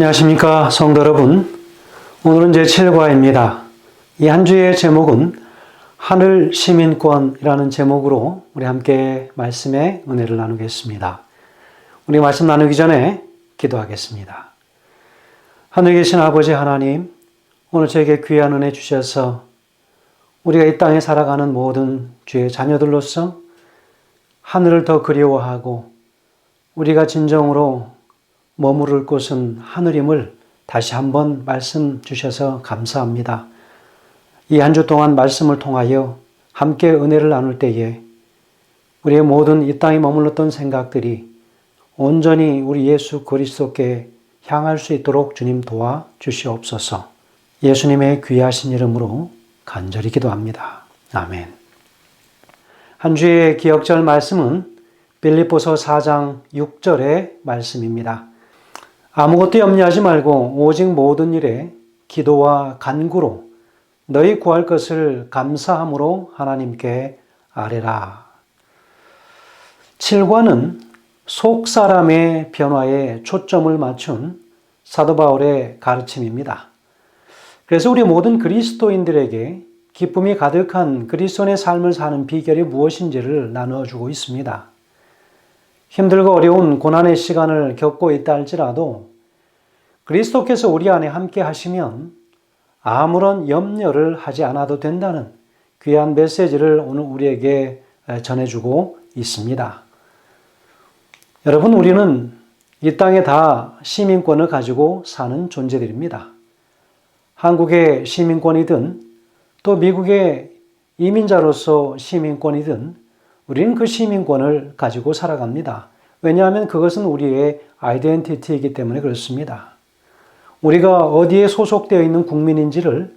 안녕하십니까 성도 여러분. 오늘은 제7과입니다. 이 한 주의 제목은 하늘 시민권이라는 제목으로 우리 함께 말씀의 은혜를 나누겠습니다. 우리 말씀 나누기 전에 기도하겠습니다. 하늘에 계신 아버지 하나님, 오늘 저에게 귀한 은혜 주셔서 우리가 이 땅에 살아가는 모든 주의 자녀들로서 하늘을 더 그리워하고 우리가 진정으로 머무를 곳은 하늘임을 다시 한번 말씀 주셔서 감사합니다. 이 한 주 동안 말씀을 통하여 함께 은혜를 나눌 때에 우리의 모든 이 땅에 머물렀던 생각들이 온전히 우리 예수 그리스도께 향할 수 있도록 주님 도와 주시옵소서. 예수님의 귀하신 이름으로 간절히 기도합니다. 아멘. 한 주의 기억절 말씀은 빌립보서 4장 6절의 말씀입니다. 아무것도 염려하지 말고 오직 모든 일에 기도와 간구로 너희 구할 것을 감사함으로 하나님께 아뢰라. 7과는 속 사람의 변화에 초점을 맞춘 사도 바울의 가르침입니다. 그래서 우리 모든 그리스도인들에게 기쁨이 가득한 그리스도의 삶을 사는 비결이 무엇인지를 나누어 주고 있습니다. 힘들고 어려운 고난의 시간을 겪고 있다 할지라도 그리스도께서 우리 안에 함께 하시면 아무런 염려를 하지 않아도 된다는 귀한 메시지를 오늘 우리에게 전해주고 있습니다. 여러분, 우리는 이 땅에 다 시민권을 가지고 사는 존재들입니다. 한국의 시민권이든 또 미국의 이민자로서 시민권이든 우리는 그 시민권을 가지고 살아갑니다. 왜냐하면 그것은 우리의 아이덴티티이기 때문에 그렇습니다. 우리가 어디에 소속되어 있는 국민인지를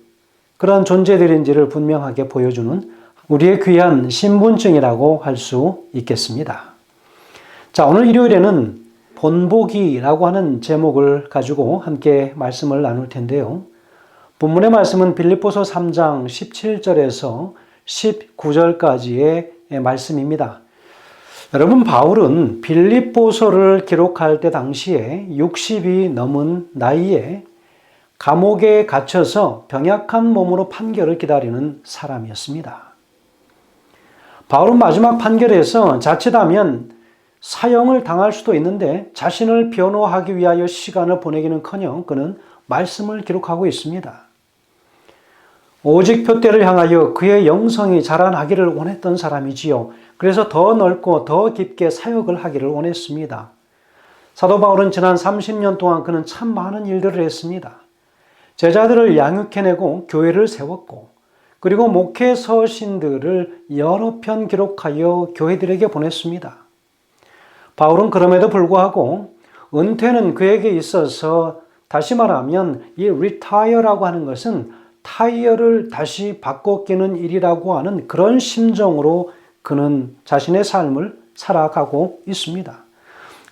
그런 존재들인지를 분명하게 보여주는 우리의 귀한 신분증이라고 할 수 있겠습니다. 자, 오늘 일요일에는 본보기라고 하는 제목을 가지고 함께 말씀을 나눌 텐데요. 본문의 말씀은 빌립보서 3장 17절에서 19절까지의 말씀입니다. 여러분 바울은 빌립보서를 기록할 때 당시에 60이 넘은 나이에 감옥에 갇혀서 병약한 몸으로 판결을 기다리는 사람이었습니다. 바울은 마지막 판결에서 자칫하면 사형을 당할 수도 있는데 자신을 변호하기 위하여 시간을 보내기는커녕 그는 말씀을 기록하고 있습니다. 오직 표대를 향하여 그의 영성이 자라나기를 원했던 사람이지요. 그래서 더 넓고 더 깊게 사역을 하기를 원했습니다. 사도 바울은 지난 30년 동안 그는 참 많은 일들을 했습니다. 제자들을 양육해내고 교회를 세웠고 그리고 목회 서신들을 여러 편 기록하여 교회들에게 보냈습니다. 바울은 그럼에도 불구하고 은퇴는 그에게 있어서 다시 말하면 이 retire라고 하는 것은 타이어를 다시 바꿔 끼는 일이라고 하는 그런 심정으로 그는 자신의 삶을 살아가고 있습니다.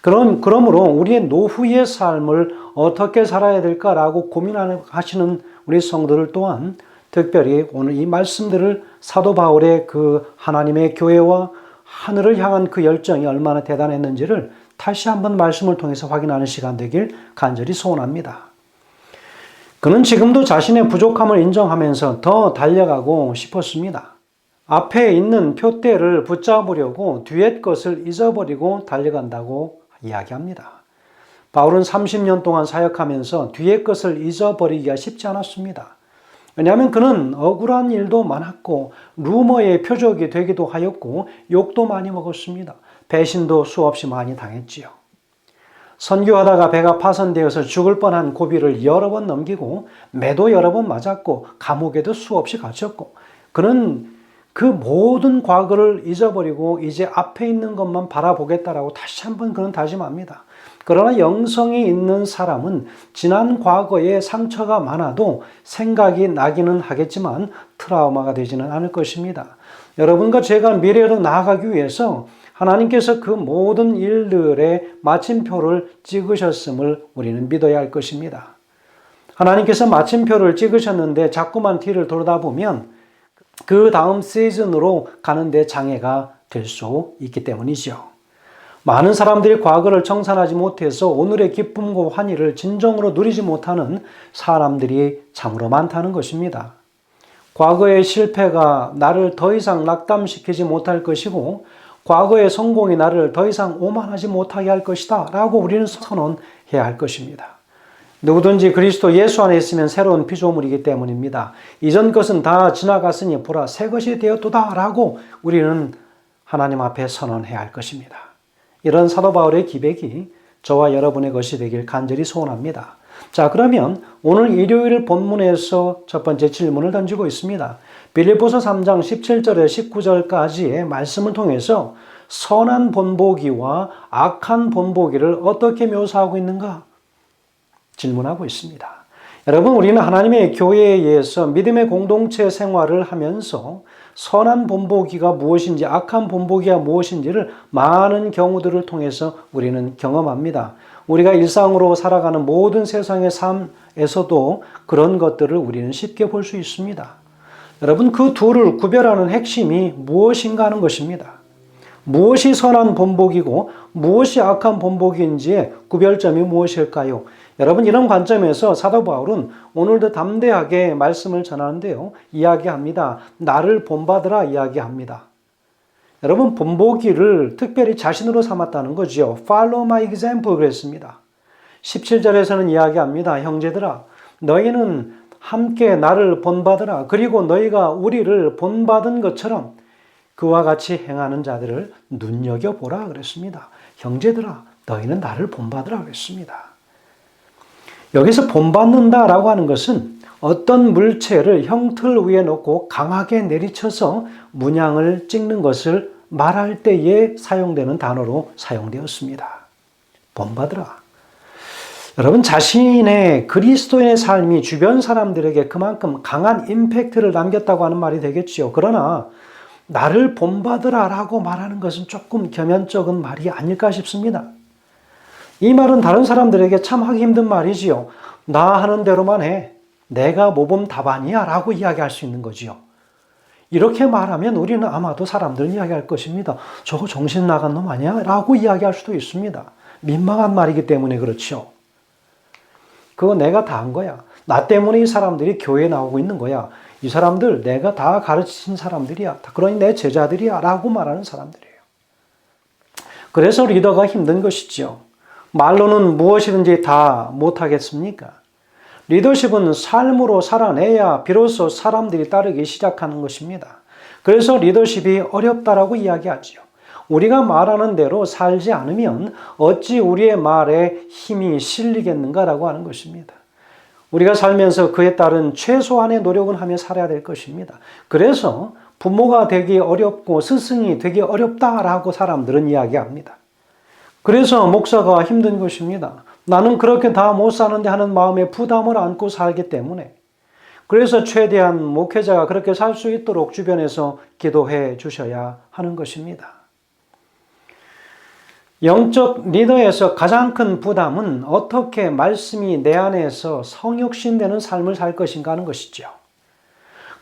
그럼, 그러므로 우리의 노후의 삶을 어떻게 살아야 될까라고 고민하시는 우리 성도들 또한 특별히 오늘 이 말씀들을 사도 바울의 그 하나님의 교회와 하늘을 향한 그 열정이 얼마나 대단했는지를 다시 한번 말씀을 통해서 확인하는 시간 되길 간절히 소원합니다. 그는 지금도 자신의 부족함을 인정하면서 더 달려가고 싶었습니다. 앞에 있는 표대를 붙잡으려고 뒤의 것을 잊어버리고 달려간다고 이야기합니다. 바울은 30년 동안 사역하면서 뒤의 것을 잊어버리기가 쉽지 않았습니다. 왜냐하면 그는 억울한 일도 많았고 루머의 표적이 되기도 하였고 욕도 많이 먹었습니다. 배신도 수없이 많이 당했지요. 선교하다가 배가 파손되어서 죽을 뻔한 고비를 여러 번 넘기고 매도 여러 번 맞았고 감옥에도 수없이 갇혔고 그는 그 모든 과거를 잊어버리고 이제 앞에 있는 것만 바라보겠다라고 다시 한번 그는 다짐합니다. 그러나 영성이 있는 사람은 지난 과거에 상처가 많아도 생각이 나기는 하겠지만 트라우마가 되지는 않을 것입니다. 여러분과 제가 미래로 나아가기 위해서 하나님께서 그 모든 일들의 마침표를 찍으셨음을 우리는 믿어야 할 것입니다. 하나님께서 마침표를 찍으셨는데 자꾸만 뒤를 돌다 보면 그 다음 시즌으로 가는데 장애가 될 수 있기 때문이죠. 많은 사람들이 과거를 청산하지 못해서 오늘의 기쁨과 환희를 진정으로 누리지 못하는 사람들이 참으로 많다는 것입니다. 과거의 실패가 나를 더 이상 낙담시키지 못할 것이고, 과거의 성공이 나를 더 이상 오만하지 못하게 할 것이다. 라고 우리는 선언해야 할 것입니다. 누구든지 그리스도 예수 안에 있으면 새로운 피조물이기 때문입니다. 이전 것은 다 지나갔으니 보라 새 것이 되었도다. 라고 우리는 하나님 앞에 선언해야 할 것입니다. 이런 사도 바울의 기백이 저와 여러분의 것이 되길 간절히 소원합니다. 자, 그러면 오늘 일요일 본문에서 첫 번째 질문을 던지고 있습니다. 빌립보서 3장 17절에 19절까지의 말씀을 통해서 선한 본보기와 악한 본보기를 어떻게 묘사하고 있는가 질문하고 있습니다. 여러분, 우리는 하나님의 교회에 의해서 믿음의 공동체 생활을 하면서 선한 본보기가 무엇인지 악한 본보기가 무엇인지를 많은 경우들을 통해서 우리는 경험합니다. 우리가 일상으로 살아가는 모든 세상의 삶에서도 그런 것들을 우리는 쉽게 볼 수 있습니다. 여러분 그 둘을 구별하는 핵심이 무엇인가 하는 것입니다. 무엇이 선한 본보기고 무엇이 악한 본보기인지의 구별점이 무엇일까요? 여러분 이런 관점에서 사도 바울은 오늘도 담대하게 말씀을 전하는데요. 이야기합니다. 나를 본받으라 이야기합니다. 여러분 본보기를 특별히 자신으로 삼았다는 거지요. Follow my example 그랬습니다. 17절에서는 이야기합니다. 형제들아 너희는 함께 나를 본받으라. 그리고 너희가 우리를 본받은 것처럼 그와 같이 행하는 자들을 눈여겨보라 그랬습니다. 형제들아 너희는 나를 본받으라 그랬습니다. 여기서 본받는다라고 하는 것은 어떤 물체를 형틀 위에 놓고 강하게 내리쳐서 문양을 찍는 것을 말할 때에 사용되는 단어로 사용되었습니다. 본받으라. 여러분 자신의 그리스도인의 삶이 주변 사람들에게 그만큼 강한 임팩트를 남겼다고 하는 말이 되겠지요. 그러나 나를 본받으라라고 말하는 것은 조금 겸연쩍은 말이 아닐까 싶습니다. 이 말은 다른 사람들에게 참 하기 힘든 말이지요. 나 하는 대로만 해. 내가 모범 답안이야 라고 이야기할 수 있는 거지요. 이렇게 말하면 우리는 아마도 사람들은 이야기할 것입니다. 저거 정신 나간 놈 아니야? 라고 이야기할 수도 있습니다. 민망한 말이기 때문에 그렇죠. 그거 내가 다 한 거야. 나 때문에 이 사람들이 교회에 나오고 있는 거야. 이 사람들 내가 다 가르친 사람들이야. 그러니 내 제자들이야. 라고 말하는 사람들이에요. 그래서 리더가 힘든 것이죠. 말로는 무엇이든지 다 못하겠습니까? 리더십은 삶으로 살아내야 비로소 사람들이 따르기 시작하는 것입니다. 그래서 리더십이 어렵다라고 이야기하지요. 우리가 말하는 대로 살지 않으면 어찌 우리의 말에 힘이 실리겠는가라고 하는 것입니다. 우리가 살면서 그에 따른 최소한의 노력은 하며 살아야 될 것입니다. 그래서 부모가 되기 어렵고 스승이 되기 어렵다라고 사람들은 이야기합니다. 그래서 목사가 힘든 것입니다. 나는 그렇게 다 못 사는데 하는 마음에 부담을 안고 살기 때문에 그래서 최대한 목회자가 그렇게 살 수 있도록 주변에서 기도해 주셔야 하는 것입니다. 영적 리더에서 가장 큰 부담은 어떻게 말씀이 내 안에서 성육신되는 삶을 살 것인가 하는 것이죠.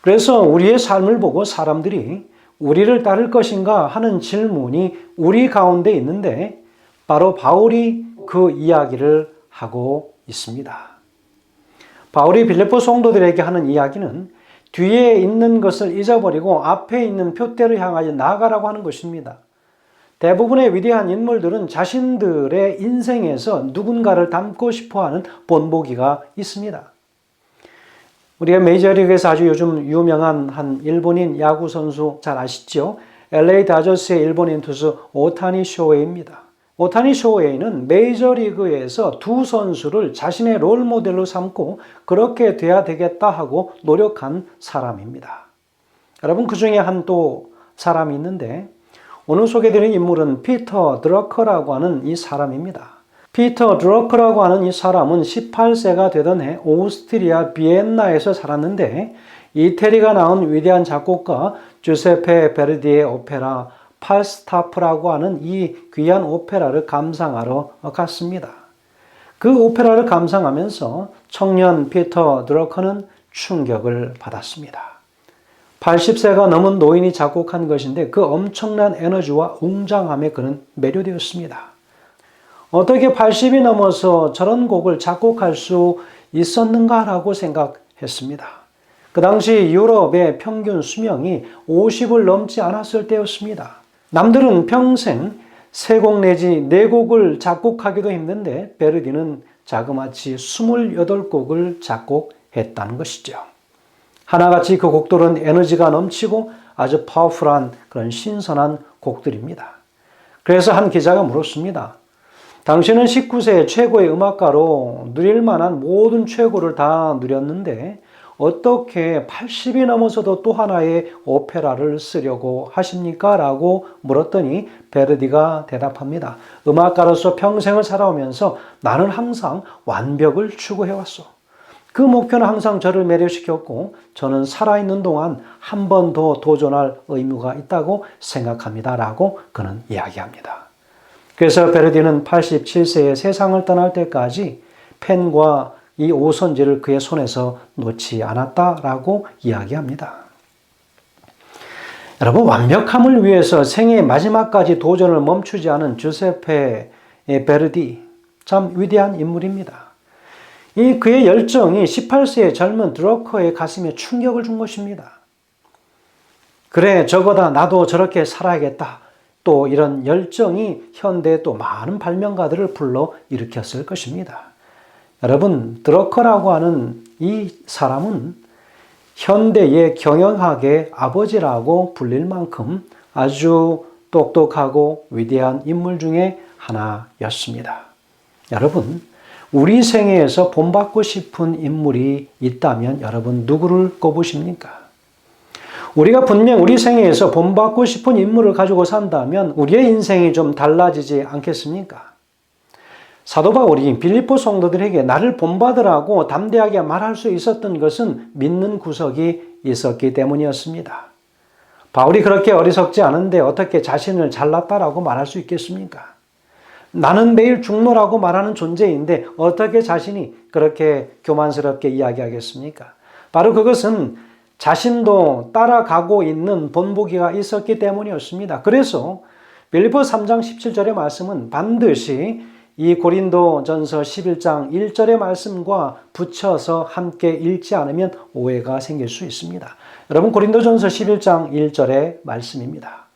그래서 우리의 삶을 보고 사람들이 우리를 따를 것인가 하는 질문이 우리 가운데 있는데 바로 바울이 그 이야기를 하고 있습니다. 바울이 빌립보 성도들에게 하는 이야기는 뒤에 있는 것을 잊어버리고 앞에 있는 표대를 향하여 나아가라고 하는 것입니다. 대부분의 위대한 인물들은 자신들의 인생에서 누군가를 닮고 싶어 하는 본보기가 있습니다. 우리가 메이저리그에서 아주 요즘 유명한 한 일본인 야구 선수 잘 아시죠? LA 다저스의 일본인 투수 오타니 쇼웨이입니다. 오타니 쇼웨이는 메이저리그에서 두 선수를 자신의 롤 모델로 삼고 그렇게 돼야 되겠다 하고 노력한 사람입니다. 여러분 그 중에 한 또 사람이 있는데 오늘 소개드린 인물은 피터 드러커라고 하는 이 사람입니다. 피터 드러커라고 하는 이 사람은 18세가 되던 해 오스트리아 비엔나에서 살았는데 이태리가 나온 위대한 작곡가 주세페 베르디의 오페라 팔스타프라고 하는 이 귀한 오페라를 감상하러 갔습니다. 그 오페라를 감상하면서 청년 피터 드러커는 충격을 받았습니다. 80세가 넘은 노인이 작곡한 것인데 그 엄청난 에너지와 웅장함에 그는 매료되었습니다. 어떻게 80이 넘어서 저런 곡을 작곡할 수 있었는가라고 생각했습니다. 그 당시 유럽의 평균 수명이 50을 넘지 않았을 때였습니다. 남들은 평생 세곡 내지 네 곡을 작곡하기도 힘든데 베르디는 자그마치 28곡을 작곡했다는 것이죠. 하나같이 그 곡들은 에너지가 넘치고 아주 파워풀한 그런 신선한 곡들입니다. 그래서 한 기자가 물었습니다. 당신은 19세 최고의 음악가로 누릴 만한 모든 최고를 다 누렸는데 어떻게 80이 넘어서도 또 하나의 오페라를 쓰려고 하십니까? 라고 물었더니 베르디가 대답합니다. 음악가로서 평생을 살아오면서 나는 항상 완벽을 추구해왔어. 그 목표는 항상 저를 매료시켰고 저는 살아있는 동안 한 번 더 도전할 의무가 있다고 생각합니다. 라고 그는 이야기합니다. 그래서 베르디는 87세에 세상을 떠날 때까지 펜과 이 오선지를 그의 손에서 놓지 않았다라고 이야기합니다. 여러분 완벽함을 위해서 생의 마지막까지 도전을 멈추지 않은 주세페 베르디 참 위대한 인물입니다. 이 그의 열정이 18세의 젊은 드러커의 가슴에 충격을 준 것입니다. 그래 저거다 나도 저렇게 살아야겠다. 또 이런 열정이 현대에 또 많은 발명가들을 불러 일으켰을 것입니다. 여러분, 드러커라고 하는 이 사람은 현대의 경영학의 아버지라고 불릴 만큼 아주 똑똑하고 위대한 인물 중에 하나였습니다. 여러분, 우리 생애에서 본받고 싶은 인물이 있다면 여러분 누구를 꼽으십니까? 우리가 분명 우리 생애에서 본받고 싶은 인물을 가지고 산다면 우리의 인생이 좀 달라지지 않겠습니까? 사도 바울이 빌립보 성도들에게 나를 본받으라고 담대하게 말할 수 있었던 것은 믿는 구석이 있었기 때문이었습니다. 바울이 그렇게 어리석지 않은데 어떻게 자신을 잘났다라고 말할 수 있겠습니까? 나는 매일 중노라고 말하는 존재인데 어떻게 자신이 그렇게 교만스럽게 이야기하겠습니까? 바로 그것은 자신도 따라가고 있는 본보기가 있었기 때문이었습니다. 그래서 빌리포 3장 17절의 말씀은 반드시 이 고린도 전서 11장 1절의 말씀과 붙여서 함께 읽지 않으면 오해가 생길 수 있습니다. 여러분 고린도 전서 11장 1절의 말씀입니다.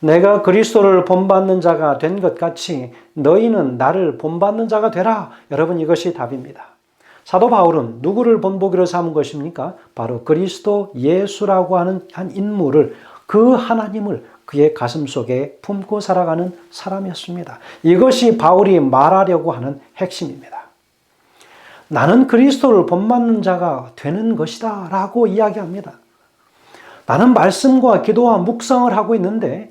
내가 그리스도를 본받는 자가 된 것 같이 너희는 나를 본받는 자가 되라. 여러분 이것이 답입니다. 사도 바울은 누구를 본보기로 삼은 것입니까? 바로 그리스도 예수라고 하는 한 인물을 그 하나님을 그의 가슴 속에 품고 살아가는 사람이었습니다. 이것이 바울이 말하려고 하는 핵심입니다. 나는 그리스도를 본받는 자가 되는 것이다 라고 이야기합니다. 나는 말씀과 기도와 묵상을 하고 있는데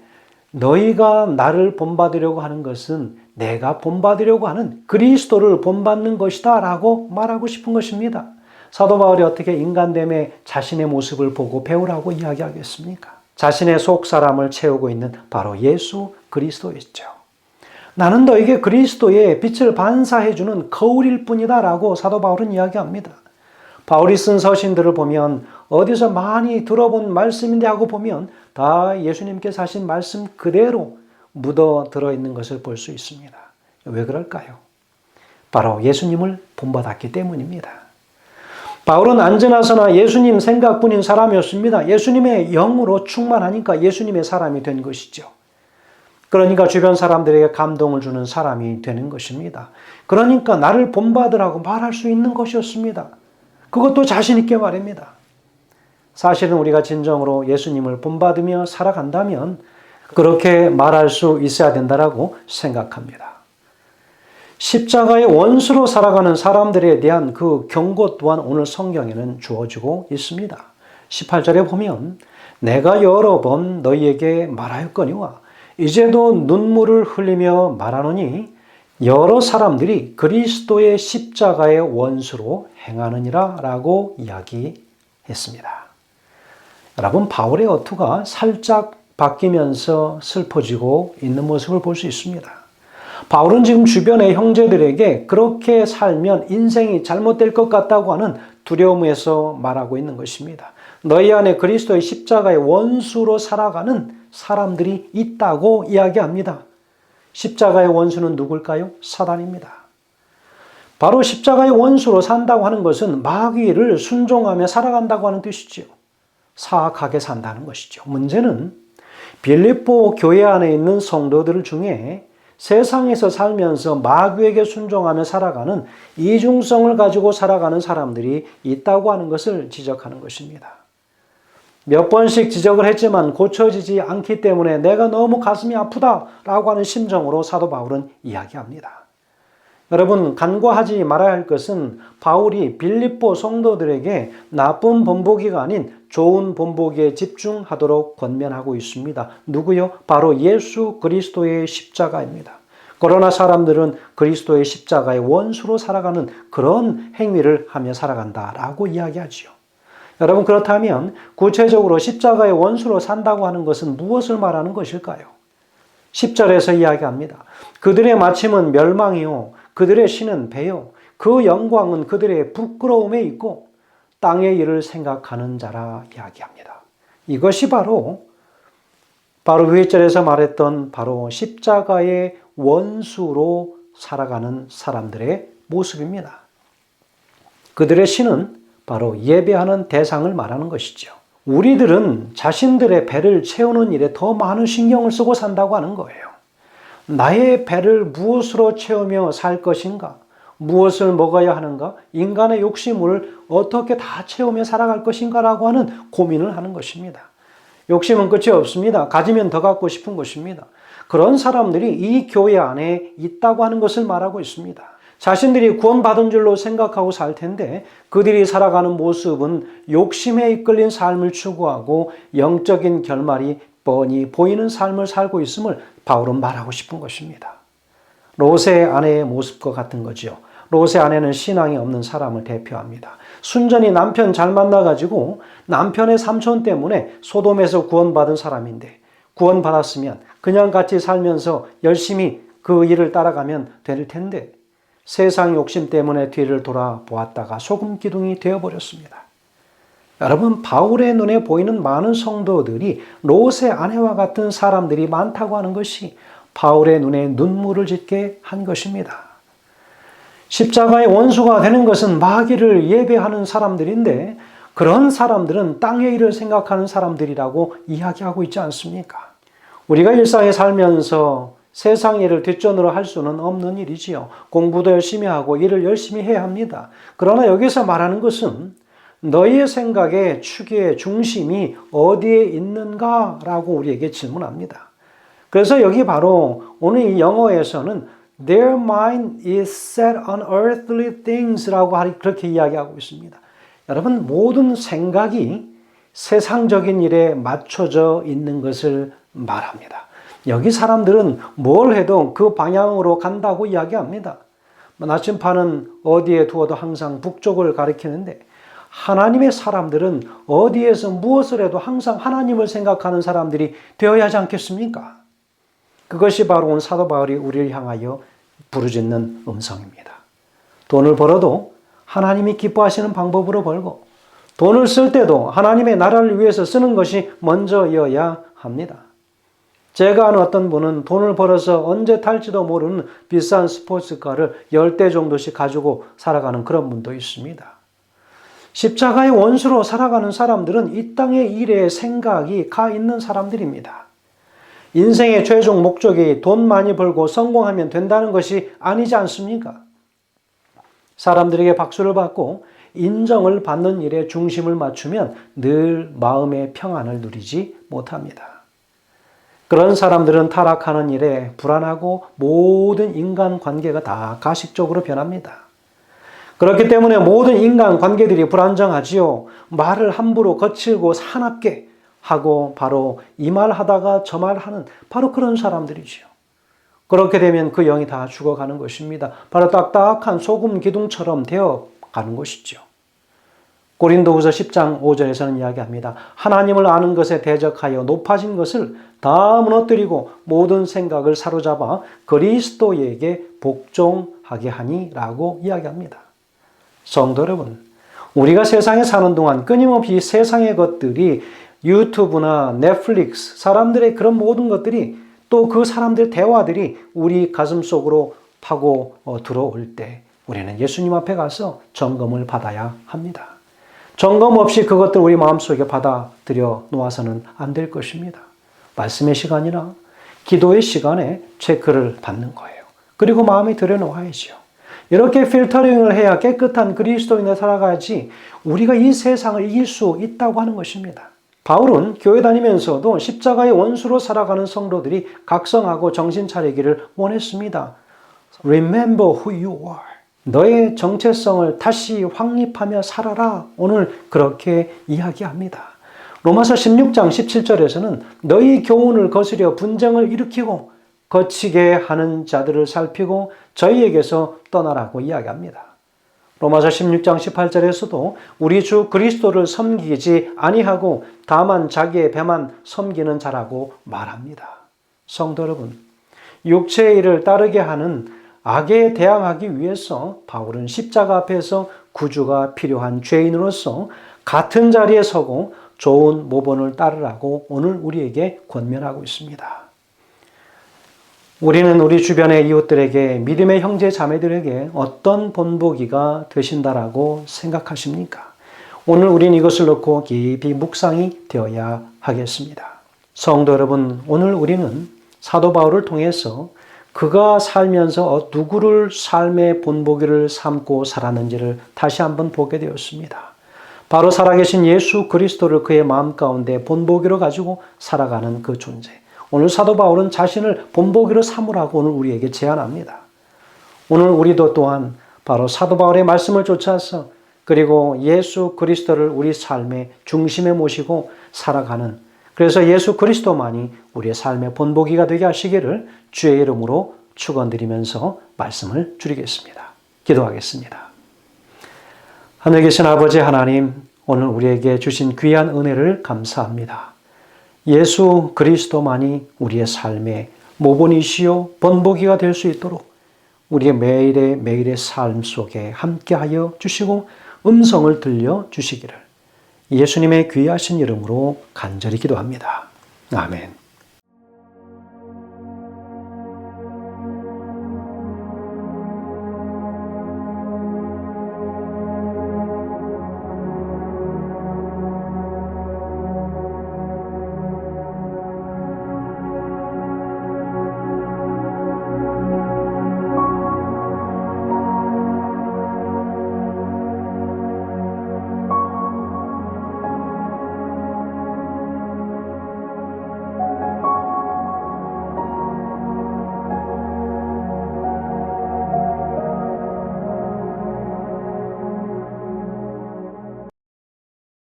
너희가 나를 본받으려고 하는 것은 내가 본받으려고 하는 그리스도를 본받는 것이다 라고 말하고 싶은 것입니다. 사도 바울이 어떻게 인간됨의 자신의 모습을 보고 배우라고 이야기하겠습니까? 자신의 속 사람을 채우고 있는 바로 예수 그리스도였죠. 나는 너에게 그리스도의 빛을 반사해주는 거울일 뿐이다 라고 사도 바울은 이야기합니다. 바울이 쓴 서신들을 보면 어디서 많이 들어본 말씀인데 하고 보면 다 예수님께서 하신 말씀 그대로 묻어 들어 있는 것을 볼 수 있습니다. 왜 그럴까요? 바로 예수님을 본받았기 때문입니다. 바울은 안전하서나 예수님 생각뿐인 사람이었습니다. 예수님의 영으로 충만하니까 예수님의 사람이 된 것이죠. 그러니까 주변 사람들에게 감동을 주는 사람이 되는 것입니다. 그러니까 나를 본받으라고 말할 수 있는 것이었습니다. 그것도 자신있게 말입니다. 사실은 우리가 진정으로 예수님을 본받으며 살아간다면 그렇게 말할 수 있어야 된다라고 생각합니다. 십자가의 원수로 살아가는 사람들에 대한 그 경고 또한 오늘 성경에는 주어지고 있습니다. 18절에 보면 내가 여러 번 너희에게 말하였거니와 이제도 눈물을 흘리며 말하노니 여러 사람들이 그리스도의 십자가의 원수로 행하느니라 라고 이야기했습니다. 여러분, 바울의 어투가 살짝 바뀌면서 슬퍼지고 있는 모습을 볼 수 있습니다. 바울은 지금 주변의 형제들에게 그렇게 살면 인생이 잘못될 것 같다고 하는 두려움에서 말하고 있는 것입니다. 너희 안에 그리스도의 십자가의 원수로 살아가는 사람들이 있다고 이야기합니다. 십자가의 원수는 누굴까요? 사단입니다. 바로 십자가의 원수로 산다고 하는 것은 마귀를 순종하며 살아간다고 하는 뜻이지요. 사악하게 산다는 것이죠. 문제는 빌립보 교회 안에 있는 성도들 중에 세상에서 살면서 마귀에게 순종하며 살아가는 이중성을 가지고 살아가는 사람들이 있다고 하는 것을 지적하는 것입니다. 몇 번씩 지적을 했지만 고쳐지지 않기 때문에 내가 너무 가슴이 아프다라고 하는 심정으로 사도 바울은 이야기합니다. 여러분 간과하지 말아야 할 것은 바울이 빌립보 성도들에게 나쁜 본보기가 아닌 좋은 본보기에 집중하도록 권면하고 있습니다. 누구요? 바로 예수 그리스도의 십자가입니다. 그러나 사람들은 그리스도의 십자가의 원수로 살아가는 그런 행위를 하며 살아간다라고 이야기하지요. 여러분 그렇다면 구체적으로 십자가의 원수로 산다고 하는 것은 무엇을 말하는 것일까요? 10절에서 이야기합니다. 그들의 마침은 멸망이요 그들의 신은 배요. 그 영광은 그들의 부끄러움에 있고 땅의 일을 생각하는 자라 이야기합니다. 이것이 바로 바로 위에 절에서 말했던 바로 십자가의 원수로 살아가는 사람들의 모습입니다. 그들의 신은 바로 예배하는 대상을 말하는 것이죠. 우리들은 자신들의 배를 채우는 일에 더 많은 신경을 쓰고 산다고 하는 거예요. 나의 배를 무엇으로 채우며 살 것인가? 무엇을 먹어야 하는가? 인간의 욕심을 어떻게 다 채우며 살아갈 것인가 라고 하는 고민을 하는 것입니다. 욕심은 끝이 없습니다. 가지면 더 갖고 싶은 것입니다. 그런 사람들이 이 교회 안에 있다고 하는 것을 말하고 있습니다. 자신들이 구원받은 줄로 생각하고 살 텐데 그들이 살아가는 모습은 욕심에 이끌린 삶을 추구하고 영적인 결말이 뻔히 보이는 삶을 살고 있음을 바울은 말하고 싶은 것입니다. 롯의 아내의 모습과 같은 거죠. 롯의 아내는 신앙이 없는 사람을 대표합니다. 순전히 남편 잘 만나가지고 남편의 삼촌 때문에 소돔에서 구원받은 사람인데 구원받았으면 그냥 같이 살면서 열심히 그 일을 따라가면 될 텐데 세상 욕심 때문에 뒤를 돌아보았다가 소금 기둥이 되어버렸습니다. 여러분 바울의 눈에 보이는 많은 성도들이 롯의 아내와 같은 사람들이 많다고 하는 것이 바울의 눈에 눈물을 짓게 한 것입니다. 십자가의 원수가 되는 것은 마귀를 예배하는 사람들인데 그런 사람들은 땅의 일을 생각하는 사람들이라고 이야기하고 있지 않습니까? 우리가 일상에 살면서 세상 일을 뒷전으로 할 수는 없는 일이지요. 공부도 열심히 하고 일을 열심히 해야 합니다. 그러나 여기서 말하는 것은 너희의 생각의 축의 중심이 어디에 있는가라고 우리에게 질문합니다. 그래서 여기 바로 오늘 이 영어에서는 their mind is set on earthly things라고 그렇게 이야기하고 있습니다. 여러분 모든 생각이 세상적인 일에 맞춰져 있는 것을 말합니다. 여기 사람들은 뭘 해도 그 방향으로 간다고 이야기합니다. 나침판은 어디에 두어도 항상 북쪽을 가리키는데 하나님의 사람들은 어디에서 무엇을 해도 항상 하나님을 생각하는 사람들이 되어야 하지 않겠습니까? 그것이 바로 온 사도 바울이 우리를 향하여 부르짖는 음성입니다. 돈을 벌어도 하나님이 기뻐하시는 방법으로 벌고 돈을 쓸 때도 하나님의 나라를 위해서 쓰는 것이 먼저여야 합니다. 제가 아는 어떤 분은 돈을 벌어서 언제 탈지도 모르는 비싼 스포츠카를 10대 정도씩 가지고 살아가는 그런 분도 있습니다. 십자가의 원수로 살아가는 사람들은 이 땅의 일에 생각이 가 있는 사람들입니다. 인생의 최종 목적이 돈 많이 벌고 성공하면 된다는 것이 아니지 않습니까? 사람들에게 박수를 받고 인정을 받는 일에 중심을 맞추면 늘 마음의 평안을 누리지 못합니다. 그런 사람들은 타락하는 일에 불안하고 모든 인간 관계가 다 가식적으로 변합니다. 그렇기 때문에 모든 인간 관계들이 불안정하지요. 말을 함부로 거칠고 사납게 하고 바로 이 말 하다가 저 말 하는 바로 그런 사람들이지요. 그렇게 되면 그 영이 다 죽어가는 것입니다. 바로 딱딱한 소금 기둥처럼 되어 가는 것이죠. 고린도후서 10장 5절에서는 이야기합니다. 하나님을 아는 것에 대적하여 높아진 것을 다 무너뜨리고 모든 생각을 사로잡아 그리스도에게 복종하게 하니라고 이야기합니다. 성도 여러분, 우리가 세상에 사는 동안 끊임없이 세상의 것들이 유튜브나 넷플릭스, 사람들의 그런 모든 것들이 또 그 사람들의 대화들이 우리 가슴 속으로 파고 어, 들어올 때 우리는 예수님 앞에 가서 점검을 받아야 합니다. 점검 없이 그것들 우리 마음속에 받아들여 놓아서는 안 될 것입니다. 말씀의 시간이나 기도의 시간에 체크를 받는 거예요. 그리고 마음에 들여놓아야죠. 이렇게 필터링을 해야 깨끗한 그리스도인을 살아가야지 우리가 이 세상을 이길 수 있다고 하는 것입니다. 바울은 교회 다니면서도 십자가의 원수로 살아가는 성도들이 각성하고 정신 차리기를 원했습니다. Remember who you are. 너의 정체성을 다시 확립하며 살아라. 오늘 그렇게 이야기합니다. 로마서 16장 17절에서는 너희 교훈을 거스려 분쟁을 일으키고 거치게 하는 자들을 살피고 저희에게서 떠나라고 이야기합니다. 로마서 16장 18절에서도 우리 주 그리스도를 섬기지 아니하고 다만 자기의 배만 섬기는 자라고 말합니다. 성도 여러분, 육체의 일을 따르게 하는 악에 대항하기 위해서 바울은 십자가 앞에서 구주가 필요한 죄인으로서 같은 자리에 서고 좋은 모본을 따르라고 오늘 우리에게 권면하고 있습니다. 우리는 우리 주변의 이웃들에게 믿음의 형제 자매들에게 어떤 본보기가 되신다라고 생각하십니까? 오늘 우리는 이것을 놓고 깊이 묵상이 되어야 하겠습니다. 성도 여러분, 오늘 우리는 사도 바울을 통해서 그가 살면서 누구를 삶의 본보기를 삼고 살았는지를 다시 한번 보게 되었습니다. 바로 살아계신 예수 그리스도를 그의 마음 가운데 본보기로 가지고 살아가는 그 존재. 오늘 사도 바울은 자신을 본보기로 삼으라고 오늘 우리에게 제안합니다. 오늘 우리도 또한 바로 사도 바울의 말씀을 쫓아서 그리고 예수 그리스도를 우리 삶의 중심에 모시고 살아가는 그래서 예수 그리스도만이 우리의 삶의 본보기가 되게 하시기를 주의 이름으로 축원드리면서 말씀을 드리겠습니다. 기도하겠습니다. 하늘 계신 아버지 하나님, 오늘 우리에게 주신 귀한 은혜를 감사합니다. 예수 그리스도만이 우리의 삶의 모본이시요 본보기가 될 수 있도록 우리의 매일의 매일의 삶 속에 함께하여 주시고 음성을 들려 주시기를 예수님의 귀하신 이름으로 간절히 기도합니다. 아멘.